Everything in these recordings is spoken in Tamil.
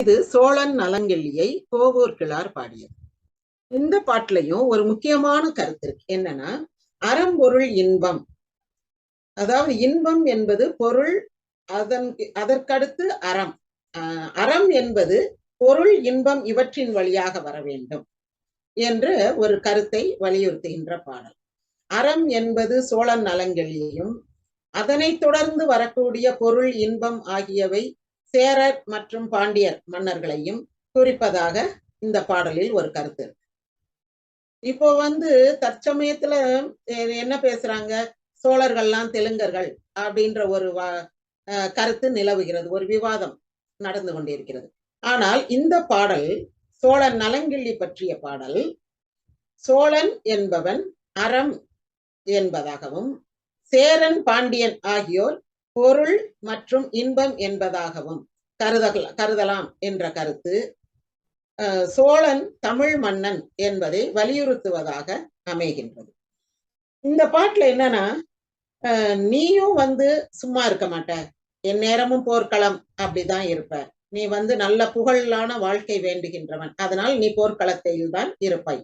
இது சோழன் நலங்கெல்லியை கோவூர்கிழார் பாடியது. இந்த பாட்டுலயும் ஒரு முக்கியமான கருத்து இருக்கு. என்னன்னா அறம்பொருள் இன்பம். அதாவது இன்பம் என்பது பொருள் அதன் அதற்கடுத்து அறம். அறம் என்பது பொருள் இன்பம் இவற்றின் வழியாக வர வேண்டும் என்று ஒரு கருத்தை வலியுறுத்துகின்ற பாடல். அறம் என்பது சோழன் நலங்கெளியையும் அதனைத் தொடர்ந்து வரக்கூடிய பொருள் இன்பம் ஆகியவை சேரர் மற்றும் பாண்டியர் மன்னர்களையும் குறிப்பதாக இந்த பாடலில் ஒரு கருத்து. இருக்கு இப்போ வந்து தற்சமயத்துல என்ன பேசுறாங்க? சோழர்கள்லாம் தெலுங்கர்கள் அப்படின்ற ஒரு வ- அஹ் கருத்து நிலவுகிறது. ஒரு விவாதம் நடந்து கொண்டிருக்கிறது. ஆனால் இந்த பாடல் சோழன் நலங்கிள்ளி பற்றிய பாடல் சோழன் என்பவன் அறம் என்பதாகவும் சேரன் பாண்டியன் ஆகியோர் பொருள் மற்றும் இன்பம் என்பதாகவும் கருத கருதலாம் என்ற கருத்து. சோழன் தமிழ் மன்னன் என்பதை வலியுறுத்துவதாக அமைகின்றது. இந்த பாட்டுல என்னன்னா அஹ், நீயும் வந்து சும்மா இருக்க மாட்ட. என் நேரமும் போர்க்களம் அப்படிதான் இருப்ப. நீ வந்து நல்ல புகழான வாழ்க்கை வேண்டுகின்றவன். அதனால் நீ போர்க்களத்தில் தான் இருப்பாய்.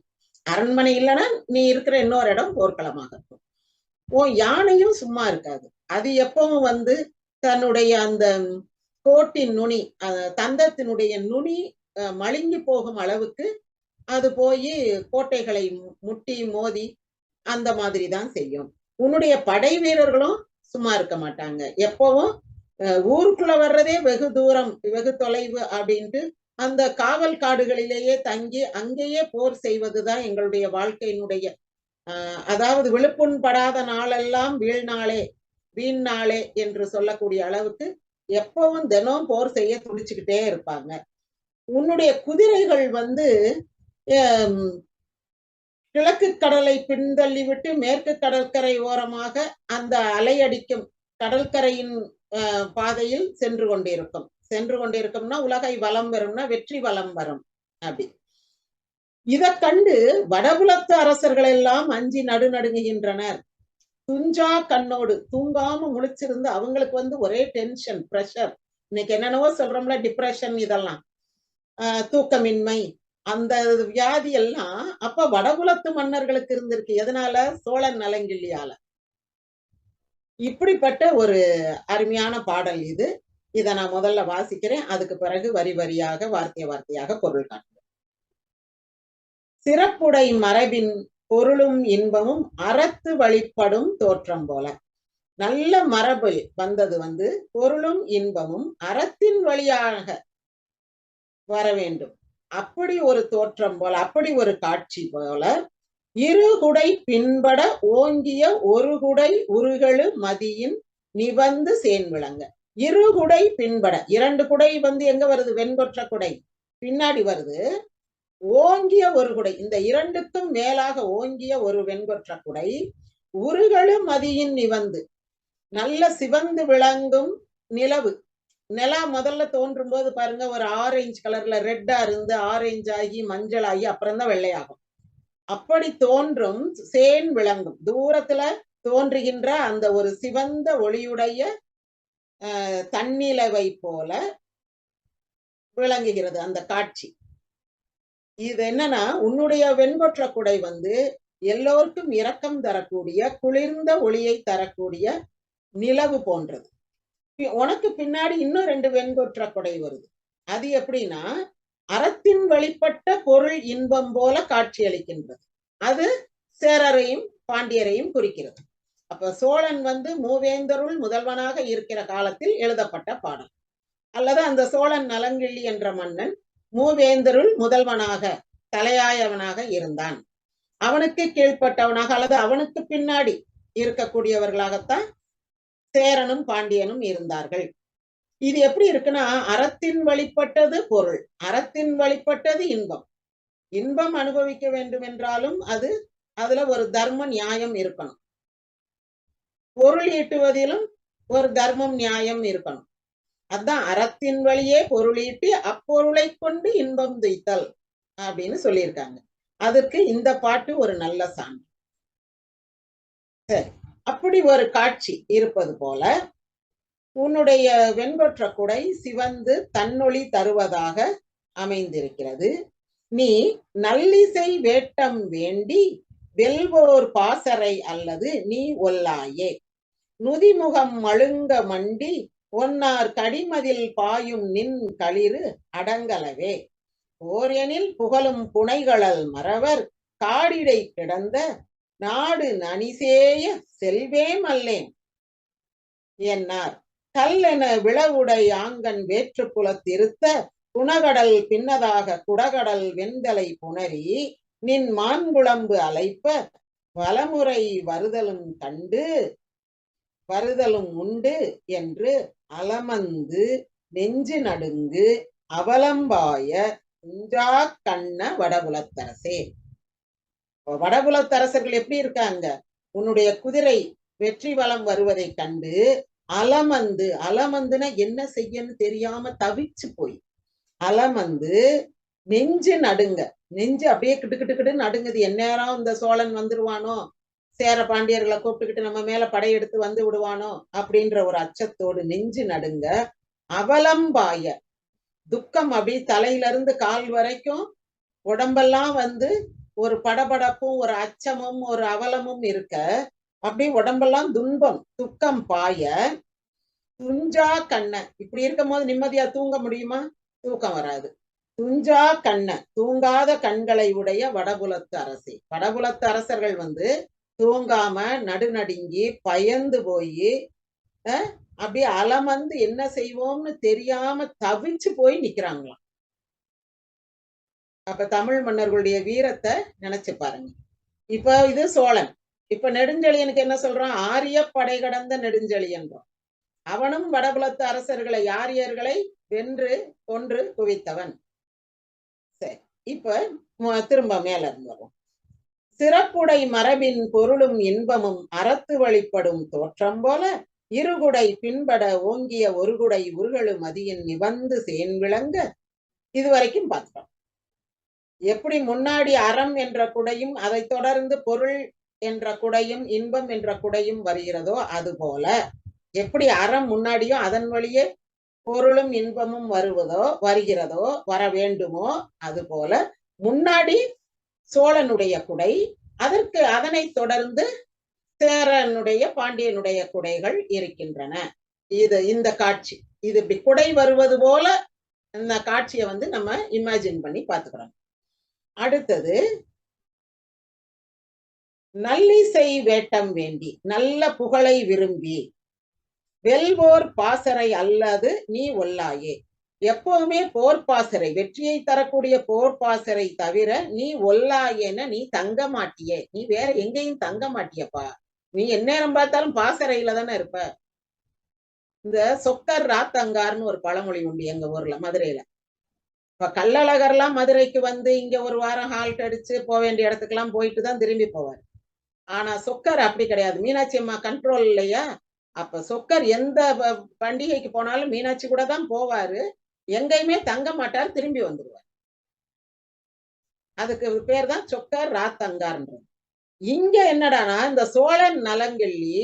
அரண்மனை இல்லைன்னா நீ இருக்கிற இன்னொரு இடம் போர்க்களமாக இருக்கும். உன் யானையும் சும்மா இருக்காது. அது எப்பவும் வந்து தன்னுடைய அந்த கோட்டின் நுனி தந்தத்தினுடைய நுனி அஹ், மழுங்கி போகும் அளவுக்கு அது போய் கோட்டைகளை மு- முட்டி மோதி அந்த மாதிரி தான் செய்யும். உன்னுடைய படை வீரர்களும் சும்மா இருக்க மாட்டாங்க. எப்பவும் ஊருக்குள்ள வர்றதே வெகு தூரம் வெகு தொலைவு அப்படின்ட்டு அந்த காவல் காடுகளிலேயே தங்கி அங்கேயே போர் செய்வதுதான் எங்களுடைய வாழ்க்கையினுடைய அதாவது விழுப்புண்படாத நாளெல்லாம் வீழ்நாளே வீண் நாளே என்று சொல்லக்கூடிய அளவுக்கு எப்பவும் தினம் போர் செய்ய துடிச்சுக்கிட்டே இருப்பாங்க. உன்னுடைய குதிரைகள் வந்து கிழக்கு கடலை பின்தள்ளி விட்டு மேற்கு கடற்கரை ஓரமாக அந்த அலையடிக்கும் கடற்கரையின் ஆஹ், பாதையில் சென்று கொண்டிருக்கும். சென்று கொண்டிருக்கும்னா உலகை வலம் வரும்னா வெற்றி வலம் வரும். அப்படி. இதை கண்டு வடபுலத்து அரசர்கள் எல்லாம் அஞ்சி நடுநடுங்குகின்றனர். துஞ்சா கண்ணோடு தூங்காம முழிச்சிருந்து அவங்களுக்கு வந்து ஒரே டென்ஷன் ப்ரெஷர் இன்னைக்கு என்னென்னவோ சொல்றோம்ல டிப்ரெஷன் இதெல்லாம். தூக்கமின்மை அந்த வியாதி எல்லாம் அப்ப வடகுலத்து மன்னர்களுக்கு இருந்திருக்கு. எதனால? சோழன் நலங்கிள்ளியால. இப்படிப்பட்ட ஒரு அருமையான பாடல் இது. இதை நான் முதல்ல வாசிக்கிறேன். அதுக்கு பிறகு வரி வரியாக வார்த்தை வார்த்தையாக பொருள் காட்டுறேன் சிறப்புடை மரபின் பொருளும் இன்பமும் அறத்து வழிப்படும் தோற்றம் போல. நல்ல மரபு வந்தது வந்து பொருளும் இன்பமும் அறத்தின் வழியாக வர வேண்டும். அப்படி ஒரு தோற்றம் போல அப்படி ஒரு காட்சி போல இருகுடை பின்பட ஓங்கிய ஒரு குடை உருகெழு மதியின் நிவந்து சேன் விளங்க. இருகுடை பின்பட இரண்டு குடை வந்து எங்க வருது? வெண்கொற்ற குடை. பின்னாடி வருது. ஓங்கிய ஒரு குடை. இந்த இரண்டுக்கும் மேலாக ஓங்கிய ஒரு வெண்கொற்ற குடை. உருகெழு மதியின் நிவந்து. நல்ல சிவந்து விளங்கும் நிலவு. நிலா முதல்ல தோன்றும் போது பாருங்க ஒரு ஆரஞ்சு கலர்ல ரெட்டா இருந்து ஆரஞ்சு ஆகி மஞ்சள் ஆகி அப்புறம் தான் வெள்ளையாகும். அப்படி தோன்றும் சேன் விளங்கும். தூரத்துல தோன்றுகின்ற அந்த ஒரு சிவந்த ஒளியுடைய அஹ், தன்னிலவை போல விளங்குகிறது அந்த காட்சி. இது என்னன்னா உன்னுடைய வெண்கொற்ற குடை வந்து எல்லோருக்கும் இரக்கம் தரக்கூடிய குளிர்ந்த ஒளியை தரக்கூடிய நிலவு போன்றது. உனக்கு பின்னாடி இன்னும் ரெண்டு வெண்கொற்ற குடை வருது. அது எப்படின்னா அறத்தின் வெளிப்பட்ட பொருள் இன்பம் போல காட்சியளிக்கின்றது. அது சேரரையும் பாண்டியரையும் குறிக்கிறது. அப்ப சோழன் வந்து மூவேந்தருள் முதல்வனாக இருக்கிற காலத்தில் எழுதப்பட்ட பாடல். அல்லது அந்த சோழன் நலங்கிள்ளி என்ற மன்னன் மூவேந்தருள் முதல்வனாக தலையாயவனாக இருந்தான். அவனுக்கு கீழ்ப்பட்டவனாக அல்லது அவனுக்கு பின்னாடி இருக்கக்கூடியவர்களாகத்தான் சேரனும் பாண்டியனும் இருந்தார்கள். இது எப்படி இருக்குன்னா அறத்தின் வழிபட்டது பொருள் அறத்தின் வழிபட்டது இன்பம். இன்பம் அனுபவிக்க வேண்டும் என்றாலும் அது அதுல ஒரு தர்ம நியாயம் இருக்கணும். பொருள் ஈட்டுவதிலும் ஒரு தர்மம் நியாயம் இருக்கணும். அதான் அறத்தின் வழியே பொருளீட்டி அப்பொருளை கொண்டு இன்பம் துய்த்தல் அப்படின்னு சொல்லியிருக்காங்க. அதற்கு இந்த பாட்டு ஒரு நல்ல சான்று. சரி அப்படி ஒரு காட்சி இருப்பது போல உன்னுடைய வெண்கொற்ற குடை சிவந்து தன்னொளி தருவதாக அமைந்திருக்கிறது. நீ நல்லிசை வேட்டம் வேண்டி வெல்வோர் பாசறை அல்லது நீ ஒல்லாயே. நுதிமுகம் மழுங்க மண்டி ஒன்னார் கடிமதில் பாயும் நின் களிறு அடங்கலவே. ஓரெனில் புகழும் புனைகளல் மறவர் காடிடை கிடந்த நாடு நனிசேய செல்வேம் அல்லேன் என்னார் கல்லென விளவுடை ஆங்கன் வேற்று புலத்திருத்த குணகடல் பின்னதாக குடகடல் வெண்தலை புணரி நின் மான்குழம்பு அலைப்ப வலமுறை வருதலும் கண்டு வருதலும் உண்டு என்று அலமந்து நெஞ்சு நடுங்கு அவலம்பாய குஞ்சா கண்ண வடகுலத்தரசே. வடகுலத்தரசர்கள் எப்படி இருக்காங்க? உன்னுடைய குதிரை வெற்றி வளம் வருவதை கண்டு அலமந்து அலமந்துனா என்ன செய்யன்னு தெரியாம தவிச்சு போய். அலமந்து நெஞ்சு நடுங்க. நெஞ்சு அப்படியே கிட்டு கிட்டு கிட்டு நடுங்குது. எந்நேரம் இந்த சோழன் வந்துருவானோ? சேர பாண்டியர்களை கூப்பிட்டுக்கிட்டு நம்ம மேல படையெடுத்து வந்து விடுவானோ அப்படின்ற ஒரு அச்சத்தோடு நெஞ்சு நடுங்க அவலம்பாய. துக்கம் அப்படி தலையில இருந்து கால் வரைக்கும் உடம்பெல்லாம் வந்து ஒரு படபடப்பும் ஒரு அச்சமும் ஒரு அவலமும் இருக்க அப்படி உடம்பெல்லாம் துன்பம் துக்கம் பாய. துஞ்சா கண்ண. இப்படி இருக்கும் போது நிம்மதியா தூங்க முடியுமா? தூக்கம் வராது. துஞ்சா கண்ண. தூங்காத கண்களை உடைய வடபுலத்து அரசி. வடபுலத்து அரசர்கள் வந்து தூங்காம நடுநடுங்கி பயந்து போய் அப்படியே அலமந்து என்ன செய்வோம்னு தெரியாம தவிச்சு போய் நிக்கிறாங்களாம். அப்ப தமிழ் மன்னர்களுடைய வீரத்தை நினைச்சு பாருங்க. இப்ப இது சோழன். இப்ப நெடுஞ்செழியனுக்கு என்ன சொல்றான்? ஆரிய படை கடந்த நெடுஞ்செழியன்றான் அவனும் வடபுலத்து அரசர்களை யாரியர்களை வென்று கொன்று குவித்தவன். சரி இப்ப திரும்ப மேல இருந்து வரும் சிறப்புடை மரபின் பொருளும் இன்பமும் அறத்து வழிப்படும் தோற்றம் போல இருகுடை பின்பட ஓங்கிய ஒரு குடை உருகழு மதியின் நிபந்து சேன் விளங்க இதுவரைக்கும் பார்த்தோம் எப்படி முன்னாடி அறம் என்ற குடையும் அதை தொடர்ந்து பொருள் என்ற குடையும் இன்பம் என்ற குடையும் வருகிறதோ அது போல எப்படி அறம் முன்னாடியும் அதன் வழியே பொருளும் இன்பமும் வருவதோ வருகிறதோ வர வேண்டுமோ அது போல முன்னாடி சோழனுடைய குடை அதற்கு அதனை தொடர்ந்து சேரனுடைய பாண்டியனுடைய குடைகள் இருக்கின்றன. இது இந்த காட்சி. இது இப்படி குடை வருவது போல இந்த காட்சியை வந்து நம்ம இமேஜின் பண்ணி பார்த்துக்கிறோம். அடுத்தது நல்லிசை வேட்டம் வேண்டி நல்ல புகழை விரும்பி வெல்வோர் பாசறை அல்லது நீ ஒல்லாயே. எப்பவுமே போர் பாசறை வெற்றியை தரக்கூடிய போர் பாசறை தவிர நீ ஒல்லாயேன நீ தங்க மாட்டியே. நீ வேற எங்கேயும் தங்க மாட்டியப்பா. நீ எந்நேரம் பார்த்தாலும் பாசறையில தானே இருப்ப. இந்த சொக்கர் ராத்தங்கார்னு ஒரு பழமொழி உண்டு எங்க ஊர்ல மதுரையில. இப்ப கள்ளழகர்லாம் மதுரைக்கு வந்து இங்க ஒரு வாரம் ஹால்ட் அடிச்சு போக வேண்டிய இடத்துக்கெல்லாம் போயிட்டு தான் திரும்பி போவார். ஆனா சொக்கர் அப்படி கிடையாது. மீனாட்சி அம்மா கண்ட்ரோல் இல்லையா? அப்ப சொக்கர் எந்த பண்டிகைக்கு போனாலும் மீனாட்சி கூட தான் போவாரு. எங்கேயுமே தங்க மாட்டார் திரும்பி வந்துடுவார் அதுக்கு பேர் தான் சொக்கர் ராத்தங்கார்ன்றது இங்க என்னடானா இந்த சோழன் நலங்கள்ளி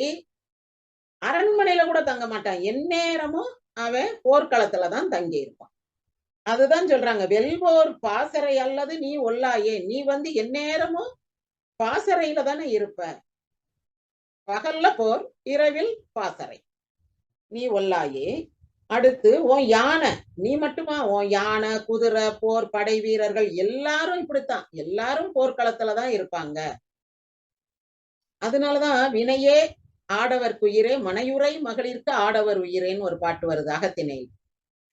அரண்மனையில கூட தங்க மாட்டான். எந்நேரமும் அவன் போர்க்களத்துலதான் தங்கி இருப்பான் அதுதான் சொல்றாங்க வெல்வோர் பாசறை அல்லது நீ ஒல்லாயே. நீ வந்து எந்நேரமும் பாசறையில தானே இருப்ப. பகல்ல போர் இரவில் பாசறை. நீ ஒல்லாயே. அடுத்து உன் யானை நீ மட்டுமா? உன் யானை குதிரை போர் படை வீரர்கள் எல்லாரும் இப்படித்தான். எல்லாரும் போர்க்களத்துலதான் இருப்பாங்க. அதனாலதான் வினையே ஆடவர் குயிரே மனையுறை மகளிருக்கு ஆடவர் உயிரேன்னு ஒரு பாட்டு வருது திணை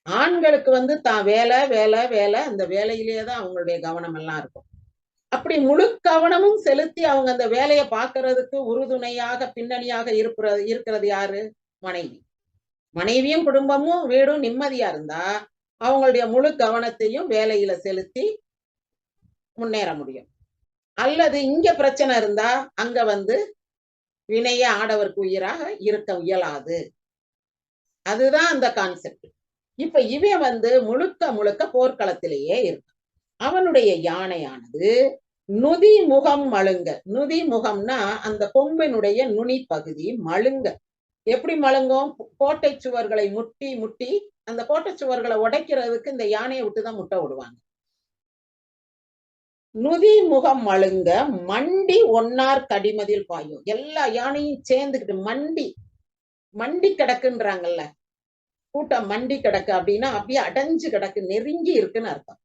ஆண்களுக்கு வந்து தான் வேலை வேலை வேலை. அந்த வேலையிலேயே தான் அவங்களுடைய கவனம் எல்லாம் இருக்கும். அப்படி முழு கவனமும் செலுத்தி அவங்க அந்த வேலையை பார்க்கறதுக்கு உறுதுணையாக பின்னணியாக இருக்கிறது இருக்கிறது யாரு? மனைவி. மனைவியும் குடும்பமும் வீடும் நிம்மதியா இருந்தா அவங்களுடைய முழு கவனத்தையும் வேலையில செலுத்தி முன்னேற முடியும். அல்லது இங்க பிரச்சனை இருந்தா அங்க வந்து வினைய ஆடவருக்கு உயிராக இருக்க இயலாது. அதுதான் அந்த கான்செப்ட் இப்ப இவன் வந்து முழுக்க முழுக்க போர்க்களத்திலேயே இருக்கு அவனுடைய யானையானது நுதி முகம் மழுங்க. நுதி முகம்னா அந்த கொம்பினுடைய நுனி பகுதி மழுங்க. எப்படி மழுங்கும் கோட்டை சுவர்களை முட்டி முட்டி அந்த கோட்டை சுவர்களை உடைக்கிறதுக்கு இந்த யானையை விட்டுதான் முட்டை விடுவாங்க. நுதி முகம் மழுங்க மண்டி ஒன்னார் கடிமதில் பாயும். எல்லா யானையும் சேர்ந்துக்கிட்டு மண்டி மண்டி கிடக்குன்றாங்கல்ல. கூட்டம் மண்டி கிடக்கு அப்படின்னா அப்படியே அடைஞ்சு கிடக்கு நெருங்கி இருக்குன்னு அர்த்தம்.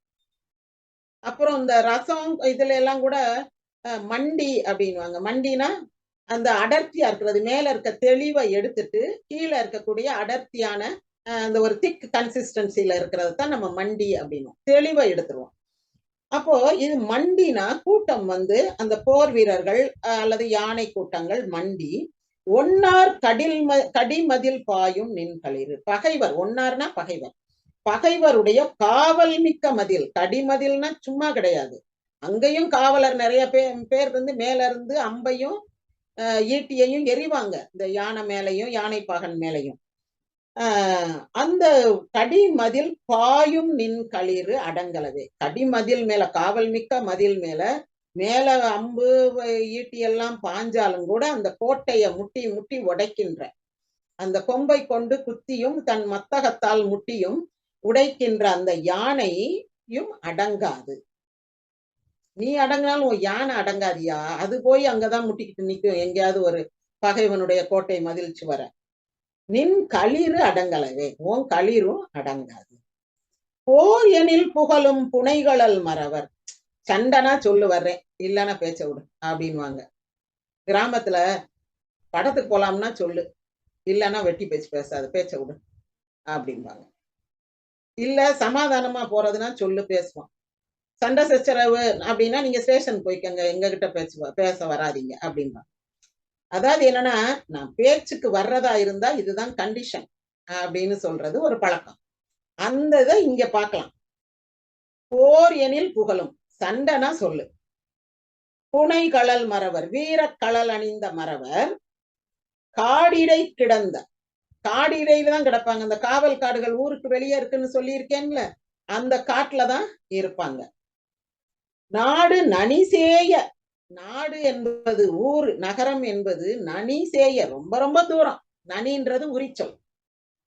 அப்புறம் இந்த ரசம் இதுல எல்லாம் கூட அஹ், மண்டி அப்படின்னுவாங்க. மண்டினா அந்த அடர்த்தியா இருக்கிறது மேல இருக்க தெளிவை எடுத்துட்டு கீழே இருக்கக்கூடிய அடர்த்தியான அந்த ஒரு திக் கன்சிஸ்டன்சில இருக்கிறது தான் நம்ம மண்டி அப்படின்னும் தெளிவை எடுத்துருவோம். அப்போ இது மண்டினா கூட்டம் வந்து அந்த போர் வீரர்கள் அல்லது யானை கூட்டங்கள் மண்டி ஒன்னார் கடில் ம- கடிமதில் பாயும் நின்களிறு பகைவர் ஒன்னார்னா பகைவர். பகைவருடைய காவல் மிக்க மதில். கடிமதில்னா சும்மா கிடையாது. அங்கேயும் காவலர் நிறைய பேர் பேர் இருந்து மேல இருந்து அம்பையும் ஈட்டியையும் எறிவாங்க. இந்த யானை மேலையும் யானை பாகன் மேலையும். ஆஹ் அந்த கடிமதில் பாயும் நின் களிறு அடங்கலவே. கடிமதில் மேல காவல் மிக்க மதில் மேல மேல அம்பு ஈட்டி எல்லாம் பாஞ்சாலும் கூட அந்த கோட்டையை முட்டி முட்டி உடைக்கின்ற. அந்த கொம்பை கொண்டு குத்தியும் தன் மத்தகத்தால் முட்டியும் உடைக்கின்ற அந்த யானையும் அடங்காது. நீ அடங்கினாலும் உன் யானை அடங்காதியா? அது போய் அங்கதான் முட்டிக்கிட்டு நிக்கும். எங்கேயாவது ஒரு பகைவனுடைய கோட்டை மதிலிச்சு வர. நின் களிறு அடங்கலவே. உன் களிரும் அடங்காது. போர் எனில் புகழும் புனைகளல் மறவர். சண்டனா சொல்லு வர்றேன். இல்லைன்னா பேச்ச விடு. அப்படின்வாங்க கிராமத்துல படத்துக்கு போலாம்னா சொல்லு. இல்லைன்னா வெட்டி பேச்சு பேசாது. பேச்ச விடு. அப்படிம்பாங்க இல்ல சமாதானமா போறதுன்னா சொல்லு பேசுவோம். சண்டை சச்சரவு அப்படின்னா நீங்க ஸ்டேஷன் போய்க்கங்க எங்ககிட்ட பேச்சு பேச வராதீங்க அப்படிம்பாங்க அதாவது என்னன்னா நான் பேச்சுக்கு வர்றதா இருந்தா இதுதான் கண்டிஷன் அப்படின்னு சொல்றது ஒரு பழக்கம். அந்த இதை இங்க பார்க்கலாம். போர் எனில் புகழும். சண்டைனா சொல்லு. புனை கடல் மறவர். வீர கடல் அணிந்த மறவர். காடிடை கிடந்த. காடிடையில தான் கிடப்பாங்க. அந்த காவல் காடுகள் ஊருக்கு வெளியே இருக்குன்னு சொல்லியிருக்கேன்ல. அந்த காட்டுல தான் இருப்பாங்க. நாடு நனிசேய நாடு என்பது ஊர் நகரம் என்பது நனிசேய ரொம்ப ரொம்ப தூரம். நனின்றது உரிச்சொல்.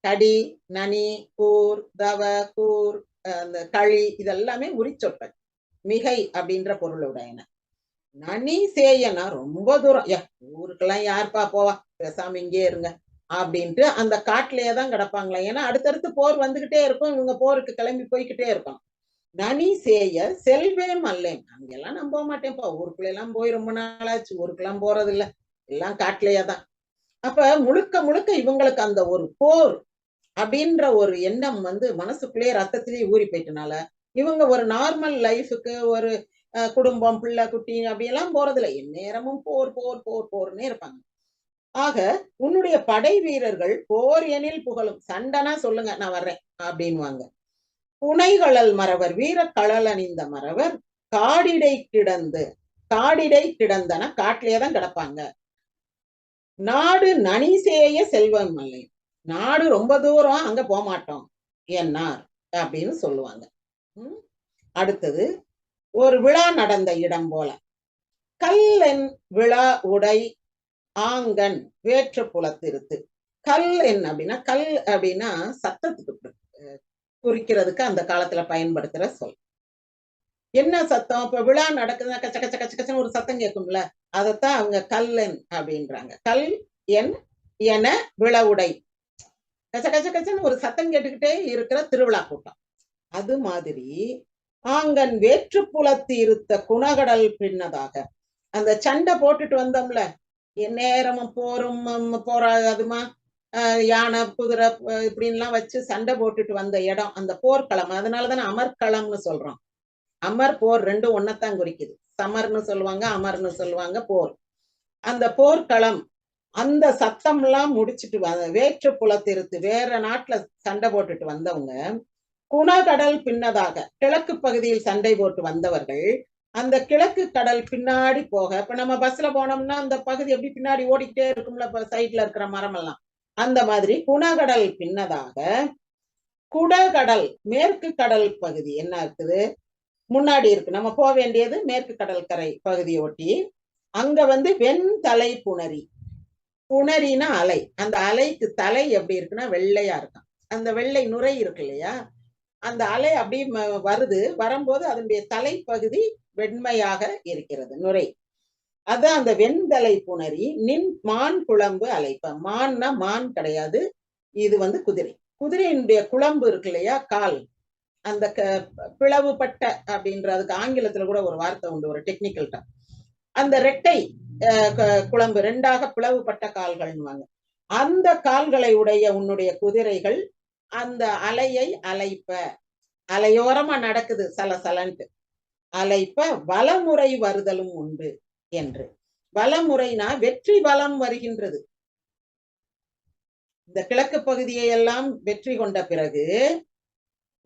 கடி நனி கூர் தவ கூர் அந்த களி இதெல்லாமே உரிச்சொற்கள். மிகை அப்படின்ற பொருளுடையன நனி சேயனா ரொம்ப தூரம். ஏ ஊருக்கெல்லாம் யாருப்பா போவா? பேசாம இங்கே இருங்க. அப்படின்ட்டு அந்த காட்டுலயே தான் கிடப்பாங்களா. ஏன்னா அடுத்தடுத்து போர் வந்துகிட்டே இருக்கும். இவங்க போருக்கு கிளம்பி போய்கிட்டே இருக்கும். நனி சேய செல்வேம் மல்லேன் அங்கெல்லாம் நான் போக மாட்டேன்ப்பா. ஊருக்குள்ள எல்லாம் போய் ரொம்ப நாளாச்சு. ஊருக்கெல்லாம் போறது இல்ல எல்லாம் காட்டுலயே தான். அப்ப முழுக்க முழுக்க இவங்களுக்கு அந்த ஒரு போர் அப்படின்ற ஒரு எண்ணம் வந்து மனசுக்குள்ளேயே ரத்தத்திலேயே ஊறி போயிட்டனால இவங்க ஒரு நார்மல் லைஃபுக்கு ஒரு அஹ், குடும்பம் பிள்ளை குட்டி அப்படியெல்லாம் போறதில்ல. எந்நேரமும் போர் போர் போர் போர்னே இருப்பாங்க. ஆக உன்னுடைய படை வீரர்கள் போர் எனில் புகழும். சண்டைனா சொல்லுங்க நான் வர்றேன் அப்படின்வாங்க புனைகளல் மறவர் வீரக்கழல் அணிந்த மறவர் காடிடை கிடந்து காடிடை கிடந்தன காட்டிலேயே தான் கிடப்பாங்க. நாடு நனிசேய செல்வம் இல்லை. நாடு ரொம்ப தூரம் அங்க போக மாட்டோம் என்னார்? அப்படின்னு சொல்லுவாங்க. அடுத்தது ஒரு விழா நடந்த இடம் போல. கல்லென் விழா உடை ஆங்கன் வேற்று புலத்திருத்து கல் என் அப்படின்னா கல் அப்படின்னா சத்தத்துக்கு குறிக்கிறதுக்கு அந்த காலத்துல பயன்படுத்துற சொல். என்ன சத்தம்? இப்ப விழா நடக்குதுன்னா கச்ச கச்ச கச்ச கச்சன்னு ஒரு சத்தம் கேட்கும்ல அதைத்தான் அவங்க கல்லன் அப்படின்றாங்க. கல் என் என விழவுடை. கச்ச கச்ச கச்சன்னு ஒரு சத்தம் கேட்டுக்கிட்டே இருக்கிற திருவிழா கூட்டம். அது மாதிரி ஆங்கன் வேற்று புலத்து இருத்த குணகடல் பின்னதாக. அந்த சண்டை போட்டுட்டு வந்தோம்ல நேரமும் போரும் போராதுமா யானை குதிரை இப்படின்லாம் வச்சு சண்டை போட்டுட்டு வந்த இடம். அந்த போர்க்களம் அதனாலதானே அமர்க்களம்னு சொல்றோம். அமர் போர் ரெண்டும் ஒன்னத்தான் குறிக்குது. சமர்னு சொல்லுவாங்க அமர்னு சொல்லுவாங்க போர். அந்த போர்க்களம் அந்த சத்தம் எல்லாம் முடிச்சிட்டு வ வேற்று புலத்திருத்து வேற நாட்டுல சண்டை போட்டுட்டு வந்தவங்க குணகடல் பின்னதாக கிழக்கு பகுதியில் சண்டை போட்டு வந்தவர்கள் அந்த கிழக்கு கடல் பின்னாடி போக இப்ப நம்ம பஸ்ல போனோம்னா அந்த பகுதி எப்படி பின்னாடி ஓடிக்கிட்டே இருக்கும்ல சைட்ல இருக்கிற மரம் எல்லாம் அந்த மாதிரி குணகடல் பின்னதாக குடகடல் மேற்கு கடல் பகுதி என்ன இருக்குது? முன்னாடி இருக்கு. நம்ம போக வேண்டியது மேற்கு கடற்கரை பகுதியை ஒட்டி. அங்க வந்து வெண்தலை புணரி. புணரினா அலை. அந்த அலைக்கு தலை எப்படி இருக்குன்னா வெள்ளையா இருக்கும். அந்த வெள்ளை நுரை இருக்கு இல்லையா? அந்த அலை அப்படி வருது. வரும்போது அதனுடைய தலைப்பகுதி வெண்மையாக இருக்கிறது நுரை. அதான் அந்த வெண்தலை புணரி நின் மான் குழம்பு அலைப்ப. மான்னா மான் கிடையாது. இது வந்து குதிரை. குதிரையினுடைய குழம்பு இருக்கு இல்லையா? கால். அந்த க- பிளவுபட்ட அப்படின்ற அதுக்கு ஆங்கிலத்துல கூட ஒரு வார்த்தை உண்டு ஒரு டெக்னிக்கல் டா அந்த ரெட்டை க- குழம்பு ரெண்டாக பிளவுபட்ட கால்கள்னுவாங்க. அந்த கால்களை உடைய உன்னுடைய குதிரைகள் அந்த அலையை அலைப்ப. அலையோரமா நடக்குது சலசலன்ட்டு. அலைப்ப வலமுறை வருதலும் உண்டு. என்று. பலமுறைனா வெற்றி பலம் வருகின்றது. இந்த கிழக்கு பகுதியை எல்லாம் வெற்றி கொண்ட பிறகு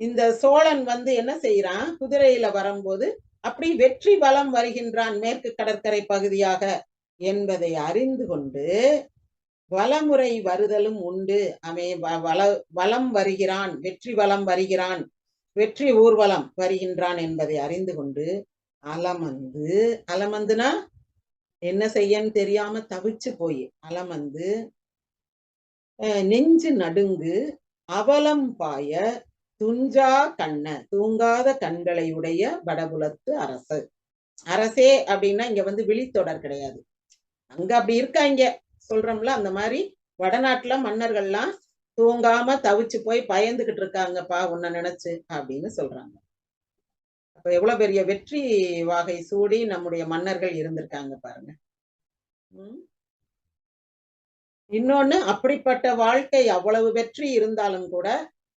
இந்த சோழன் வந்து என்ன செய்யறான் குதிரையில வரும்போது அப்படி வெற்றி பலம் வருகின்றான் மேற்கு கடற்கரை பகுதியாக என்பதை அறிந்து கொண்டு வலமுறை வருதலும் உண்டு. அமே வ- வளம் வருகிறான் வெற்றி வளம் வருகிறான் வெற்றி ஊர்வலம் வருகின்றான் என்பதை அறிந்து கொண்டு அலமந்து அலமந்துனா என்ன செய்யன்னு தெரியாம தவிச்சு போய் அலமந்து நெஞ்சு நடுங்கு அவலம் பாய துஞ்சா கண்ண தூங்காத கண்களை உடைய வடபுலத்து அரசு. அரசே அப்படின்னா இங்க வந்து விழித்தொடர் கிடையாது. அங்க அப்படி இருக்காங்க சொல்றோம்ல அந்த மாதிரி வடநாட்டுல மன்னர்கள்லாம் தூங்காம தவிச்சு போய் பயந்துகிட்டு இருக்காங்கப்பா உன்னை நினைச்சு அப்படின்னு சொல்றாங்க. எவ்வளவு பெரிய வெற்றி வாகை சூடி நம்முடைய மன்னர்கள் இருந்திருக்காங்க பாருங்க. உம் இன்னொன்னு அப்படிப்பட்ட வாழ்க்கை அவ்வளவு வெற்றி இருந்தாலும் கூட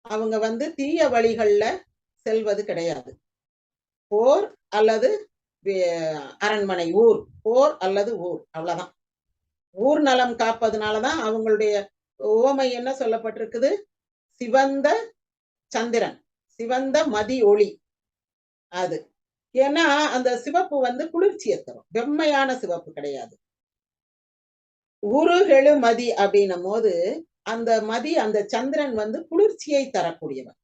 அவங்க வந்து தீய வழிகள்ல செல்வது கிடையாது. போர் அல்லது அரண்மனை ஊர். போர் அல்லது ஊர். அவ்வளவுதான். ஊர் நலம் காப்பதுனாலதான் அவங்களுடைய ஓமை என்ன சொல்லப்பட்டிருக்குது? சிவந்த சந்திரன் சிவந்த மதி ஒளி. அது. ஏன்னா அந்த சிவப்பு வந்து குளிர்ச்சியை தரும் வெம்மையான சிவப்பு கிடையாது. உருகெழு மதி அப்படின்னும் போது அந்த மதி அந்த சந்திரன் வந்து குளிர்ச்சியை தரக்கூடியவன்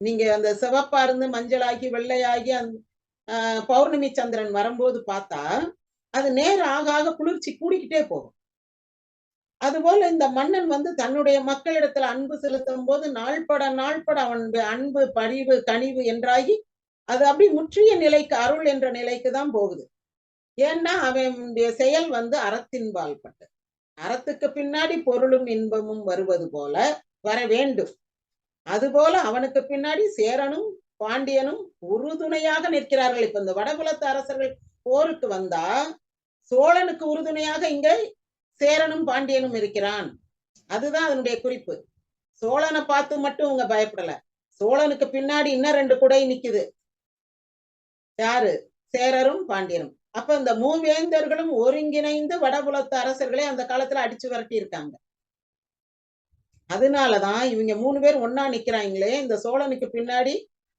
நீங்க அந்த சிவப்பா இருந்து மஞ்சளாகி வெள்ளையாகி அந்த ஆஹ், பௌர்ணமி சந்திரன் வரும்போது பார்த்தா அது நேர ஆக ஆக குளிர்ச்சி கூடிக்கிட்டே போகும். அதுபோல இந்த மன்னன் வந்து தன்னுடைய மக்களிடத்துல அன்பு செலுத்தும் போது நாள்பட நாள்பட அவன் அன்பு பரிவு கனிவு என்றாகி அது அப்படி முற்றிய நிலைக்கு அருள் என்ற நிலைக்கு தான் போகுது. ஏன்னா அவனுடைய செயல் வந்து அறத்தின் பால்பட்டது அறத்துக்கு பின்னாடி பொருளும் இன்பமும் வருவது போல வர வேண்டும். அதுபோல அவனுக்கு பின்னாடி சேரனும் பாண்டியனும் உறுதுணையாக நிற்கிறார்கள். இப்ப இந்த வடகுலத்து அரசர்கள் போருக்கு வந்தா சோழனுக்கு உறுதுணையாக இங்க சேரனும் பாண்டியனும் இருக்கிறான். அதுதான் அதனுடைய குறிப்பு. சோழனை பார்த்து மட்டும் இவங்க பயப்படல. சோழனுக்கு பின்னாடி இன்னும் ரெண்டு குடை நிக்குது. யாரு? சேரரும் பாண்டியரும். அப்ப இந்த மூவேந்தர்களும் ஒருங்கிணைந்து வடபுலத்து அரசர்களை அந்த காலத்துல அடிச்சு விரட்டி இருக்காங்க அதனாலதான் இவங்க மூணு பேர் ஒன்னா நிக்கிறாங்களே இந்த சோழனுக்கு பின்னாடி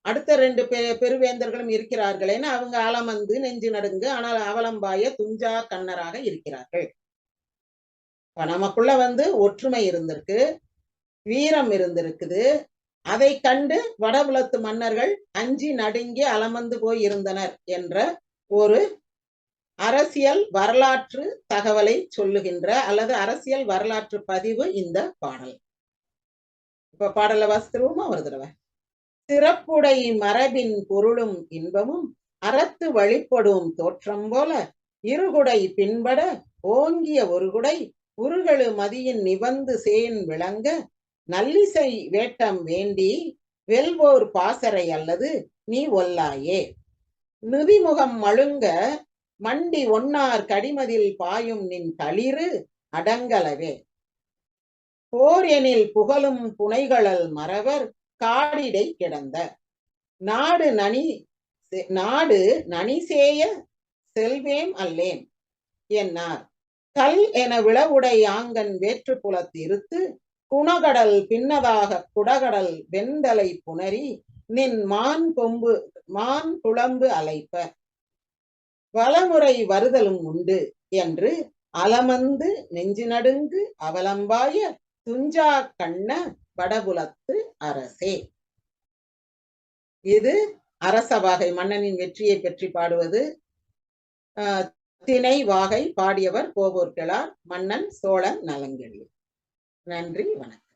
அடுத்த ரெண்டு பெ பெருவேந்தர்களும் இருக்கிறார்களேன்னு அவங்க அலமந்து நெஞ்சு நடுங்கு ஆனால் அவலம்பாய துஞ்சா கண்ணராக இருக்கிறார்கள். இப்ப நமக்குள்ள வந்து ஒற்றுமை இருந்திருக்கு வீரம் இருந்திருக்குது. அதை கண்டு வடபுலத்து மன்னர்கள் அஞ்சி நடுங்கி அலமந்து போய் இருந்தனர் என்ற ஒரு அரசியல் வரலாற்று தகவலை சொல்லுகின்ற அல்லது அரசியல் வரலாற்று பதிவு இந்த பாடல். இப்ப பாடல வாசித்துருவோமா? ஒரு தடவை. சிறப்புடை மரபின் பொருளும் இன்பமும் அறத்து வழிபடும் தோற்றம் போல இருகுடை பின்பட ஓங்கிய ஒரு குடை உருகெழு மதியின் நிவந்து சேன் விளங்க நல்லிசை வேட்டம் வேண்டி வெல்வோர் பாசறை அல்லது நீ ஒல்லாயே. நிதிமுகம் மழுங்க மண்டி ஒன்னார் கடிமதில் பாயும் நின் தளிரு அடங்கலவே. போர் எனில் புகழும் புனைகளல் மறவர் காடிடை கிடந்த. நாடு நனி நாடு நனிசேய செல்வேம் அல்லேன். என்னார்? கல் என விளவுடை ஆங்கன் வேற்று புலத்து குணகடல் பின்னதாக குடகடல் வெண்தலை புணரி நின் மான் கொம்பு மான் குழம்பு அலைப்ப. வலமுறை வருதலும் உண்டு என்று அலமந்து நெஞ்சு நடுங்கு அவலம்பாய துஞ்சா கண்ண வடபுலத்து அரசே. இது அரச வகை மன்னனின் வெற்றியை பற்றி பாடுவது. ஆஹ் திணை வாகை பாடியவர் கோவூர் கிழார் மன்னன் சோழன் நலங்கிழி நன்றி வணக்கம்.